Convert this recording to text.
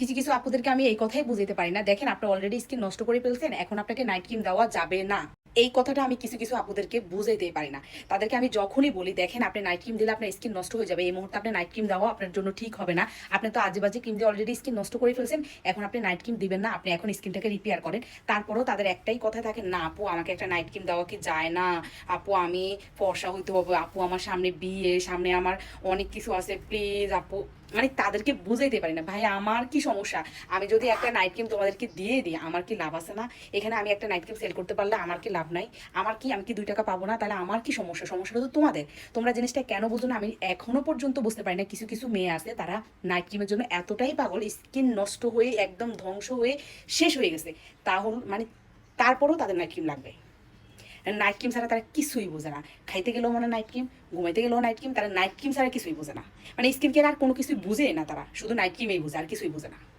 কিছু কিছু আপুদেরকে আমি এই কথাই বুঝাতে পারি না। দেখেন আপনি অলরেডি স্কিন নষ্ট করে ফেলছেন, এখন আপনাকে নাইট ক্রিম দেওয়া যাবে না। এই কথাটা আমি কিছু কিছু আপুদেরকে বুঝাইতে পারি না। তাদেরকে আমি যখনই বলি, দেখেন, আপনি নাইট ক্রিম দিলে আপনার স্কিন নষ্ট হয়ে যাবে। এই মুহূর্তে আপনি নাইট ক্রিম দেওয়া আপনার জন্য ঠিক হবে না। আপনি তো আজে বাজে ক্রিম দিয়ে অলরেডি স্কিন নষ্ট করে ফেলছেন। এখন আপনি নাইট ক্রিম দিবেন না। আপনি এখন স্কিনটাকে রিপেয়ার করেন। তারপরেও তাদের একটাই কথা থাকে, না, আপু, আমাকে একটা নাইট ক্রিম দেওয়া কি যায় না? আপু, আমি ফর্সা হইতে হবে। আপু, আমার সামনে বিয়ে, সামনে আমার অনেক কিছু আছে। প্লিজ আপু। মানে তাদেরকে বুঝাইতে পারি না ভাই আমার কি সমস্যা? আমি যদি একটা নাইট ক্রিম তোমাদেরকে দিয়ে দিই, আমার কি লাভ আছে না? এখানে আমি একটা নাইট ক্রিম সেল করতে পারলে আমার কি লাভ নাই। আমার কি, আমি কি দুই টাকা পাবো না? তাহলে আমার কি সমস্যা? সমস্যাটা তো তোমাদের। তোমরা জিনিসটা কেন বুঝো না? আমি এখনও পর্যন্ত বুঝতে পারি না। কিছু কিছু মেয়ে আছে, তারা নাইট ক্রিমের জন্য এতটাই পাগল স্কিন নষ্ট হয়ে, একদম ধ্বংস হয়ে শেষ হয়ে গেছে। তাহলে মানে তারপরেও তাদের নাইট ক্রিম লাগবে। নাইট ক্রিম ছাড়া তারা কিছুই বোঝে না। খাইতে গেলেও মানে নাইট ক্রিম ঘুমাইতে গেলেও নাইট ক্রিম তারা নাইট ক্রিম ছাড়া কিছুই বোঝে না। মানে স্কিন কেয়ার আর কোনো কিছুই বুঝে না তারা। শুধু নাইট ক্রিমেই বোঝে, আর কিছুই বোঝে না।